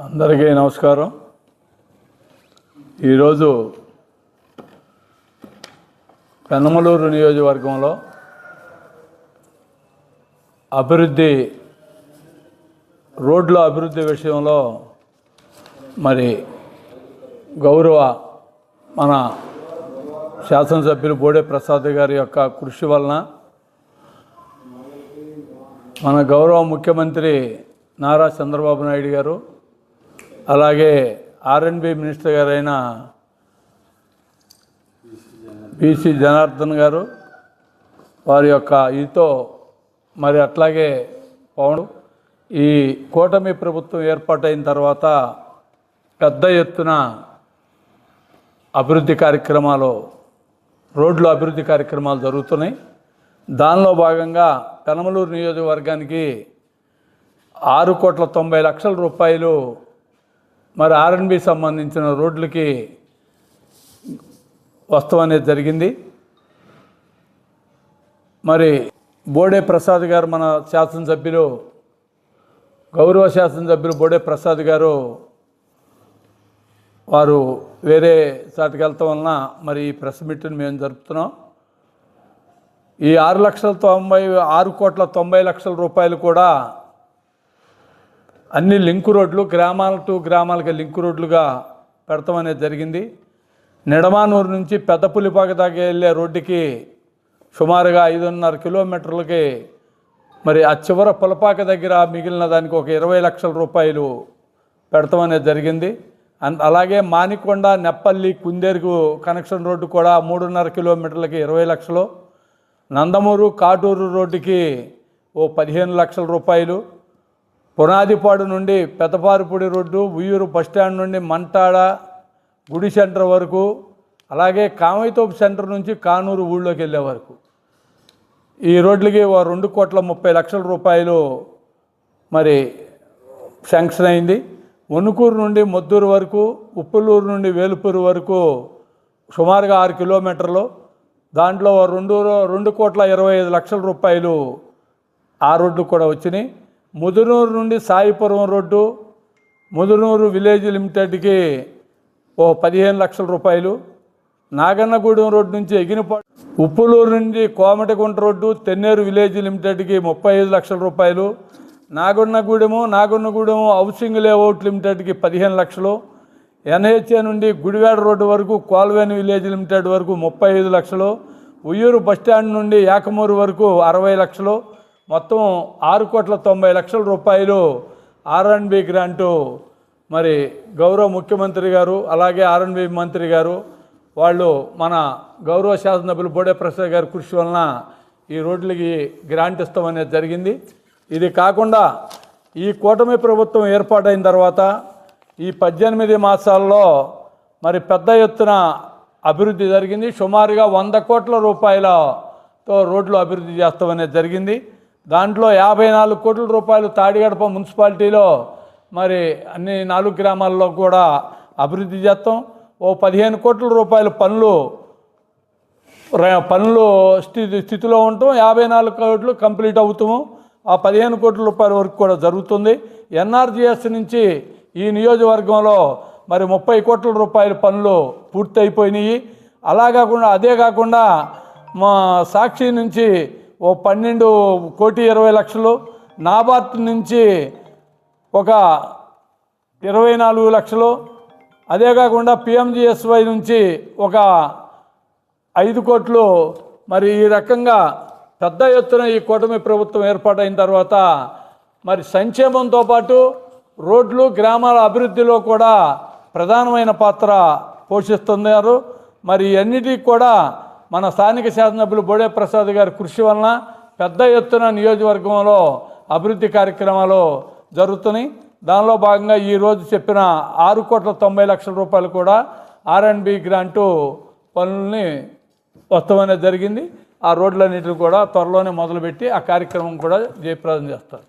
అందరికీ నమస్కారం. ఈరోజు పెనమలూరు నియోజకవర్గంలో అభివృద్ధి రోడ్ల అభివృద్ధి విషయంలో మరి గౌరవ మన శాసనసభ్యులు బోడే ప్రసాద్ గారి యొక్క కృషి వలన మన గౌరవ ముఖ్యమంత్రి నారా చంద్రబాబు నాయుడు గారు అలాగే ఆర్ఎన్బి మినిస్టర్ గారైన పిసి జనార్దన్ గారు వారి యొక్క ఇదితో మరి అట్లాగే పవన్ ఈ కూటమి ప్రభుత్వం ఏర్పాటైన తర్వాత పెద్ద ఎత్తున అభివృద్ధి కార్యక్రమాలు రోడ్లు అభివృద్ధి కార్యక్రమాలు జరుగుతున్నాయి. దానిలో భాగంగా పెనమలూరు నియోజకవర్గానికి ఆరు కోట్ల తొంభై లక్షల రూపాయలు మరి ఆర్ఎన్బి సంబంధించిన రోడ్లకి వస్తాం అనేది జరిగింది. మరి బోడే ప్రసాద్ గారు మన శాసనసభ్యులు గౌరవ శాసనసభ్యులు బోడే ప్రసాద్ గారు వారు వేరే చాటుకి వెళ్తాం వలన మరి ఈ ప్రెస్ మీట్ని మేము జరుపుతున్నాం. ఈ ఆరు లక్షల తొంభై ఆరు కోట్ల తొంభై లక్షల రూపాయలు కూడా అన్ని లింక్ రోడ్లు గ్రామాల టు గ్రామాలకి లింక్ రోడ్లుగా పెడతాం అనేది జరిగింది. నిడమానూరు నుంచి పెద్దపులిపాక దాకా వెళ్ళే రోడ్డుకి సుమారుగా ఐదున్నర కిలోమీటర్లకి మరి ఆ చివర పులపాక దగ్గర మిగిలిన దానికి ఒక ఇరవై లక్షల రూపాయలు పెడతాం అనేది జరిగింది. అన్- అలాగే మానికొండ నెప్పల్లి కుందేరుకు కనెక్షన్ రోడ్డు కూడా మూడున్నర కిలోమీటర్లకి ఇరవై లక్షలు. నందమూరు కాటూరు రోడ్డుకి ఓ పదిహేను లక్షల రూపాయలు. పునాదిపాడు నుండి పెదపారుపూడి రోడ్డు ఉయ్యూరు బస్టాండ్ నుండి మంటాడ గుడి సెంటర్ వరకు అలాగే కామైతోపు సెంటర్ నుంచి కానూరు ఊళ్ళోకి వెళ్ళే వరకు. ఈ రోడ్లకి ఓ రెండు కోట్ల ముప్పై లక్షల రూపాయలు మరి శాంక్షన్ అయింది. వణుకూరు నుండి మొద్దూరు వరకు ఉప్పులూరు నుండి వేలుపూరు వరకు సుమారుగా ఆరు కిలోమీటర్లు. దాంట్లో ఓ రెండు రెండు కోట్ల ఇరవై ఐదు లక్షల రూపాయలు ఆ రోడ్లు కూడా వచ్చినాయి. ముదునూరు నుండి సాయిపురం రోడ్డు ముదునూరు విలేజ్ లిమిటెడ్కి ఓ పదిహేను లక్షల రూపాయలు నాగన్నగూడెం రోడ్డు నుంచి ఎగినపాడు ఉప్పులూరు నుండి కోమటగుంట రోడ్డు తెన్నేరు విలేజ్ లిమిటెడ్కి ముప్పై ఐదు లక్షల రూపాయలు నాగన్నగూడెము నాగన్నగూడెము హౌసింగ్ లేఅవుట్ లిమిటెడ్కి పదిహేను లక్షలు ఎన్హెచ్ఏ నుండి గుడివాడ రోడ్డు వరకు కోల్వేన్ విలేజ్ లిమిటెడ్ వరకు ముప్పై ఐదు లక్షలు ఉయ్యూరు బస్టాండ్ నుండి యాకమూరు వరకు అరవై లక్షలు మొత్తం ఆరు కోట్ల తొంభై లక్షల రూపాయలు ఆర్ఎన్బి గ్రాంటు మరి గౌరవ ముఖ్యమంత్రి గారు అలాగే ఆర్ఎన్బి మంత్రి గారు వాళ్ళు మన గౌరవ శాసనసభ్యులు బోడే ప్రసాద్ గారి కృషి వలన ఈ రోడ్లకి గ్రాంట్ ఇస్తామనేది జరిగింది. ఇది కాకుండా ఈ కూటమి ప్రభుత్వం ఏర్పాటైన తర్వాత ఈ పద్దెనిమిది మాసాల్లో మరి పెద్ద ఎత్తున అభివృద్ధి జరిగింది. సుమారుగా వంద కోట్ల రూపాయలతో రోడ్లు అభివృద్ధి చేస్తామనేది జరిగింది. దాంట్లో యాభై నాలుగు కోట్ల రూపాయలు తాడిగడప మున్సిపాలిటీలో మరి అన్ని నాలుగు గ్రామాల్లో కూడా అభివృద్ధి చేస్తాం. ఓ పదిహేను కోట్ల రూపాయల పనులు పనులు స్థితి స్థితిలో ఉంటాం. యాభై నాలుగు కోట్లు కంప్లీట్ అవుతాము. ఆ పదిహేను కోట్ల రూపాయల వరకు కూడా జరుగుతుంది. ఎన్ఆర్జీఎస్ నుంచి ఈ నియోజకవర్గంలో మరి ముప్పై కోట్ల రూపాయల పనులు పూర్తయిపోయినాయి. అలా కాకుండా అదే కాకుండా మా సాక్షి నుంచి ఓ పన్నెండు కోటి ఇరవై లక్షలు. నాబార్ట్ నుంచి ఒక ఇరవై నాలుగు లక్షలు. అదే కాకుండా పిఎంజిఎస్వై నుంచి ఒక ఐదు కోట్లు. మరి ఈ రకంగా పెద్ద ఎత్తున ఈ కూటమి ప్రభుత్వం ఏర్పాటైన తర్వాత మరి సంక్షేమంతో పాటు రోడ్లు గ్రామాల అభివృద్ధిలో కూడా ప్రధానమైన పాత్ర పోషిస్తున్నారు. మరి అన్నిటికీ కూడా మన స్థానిక శాసనసభ్యులు బోడే ప్రసాద్ గారి కృషి వలన పెద్ద ఎత్తున నియోజకవర్గంలో అభివృద్ధి కార్యక్రమాలు జరుగుతున్నాయి. దానిలో భాగంగా ఈరోజు చెప్పిన ఆరు కోట్ల తొంభై లక్షల రూపాయలు కూడా ఆర్ఎండ్బి గ్రాంటు పనుల్ని వస్తామనేది జరిగింది. ఆ రోడ్లన్నిటిని కూడా త్వరలోనే మొదలుపెట్టి ఆ కార్యక్రమం కూడా జయప్రదం చేస్తారు.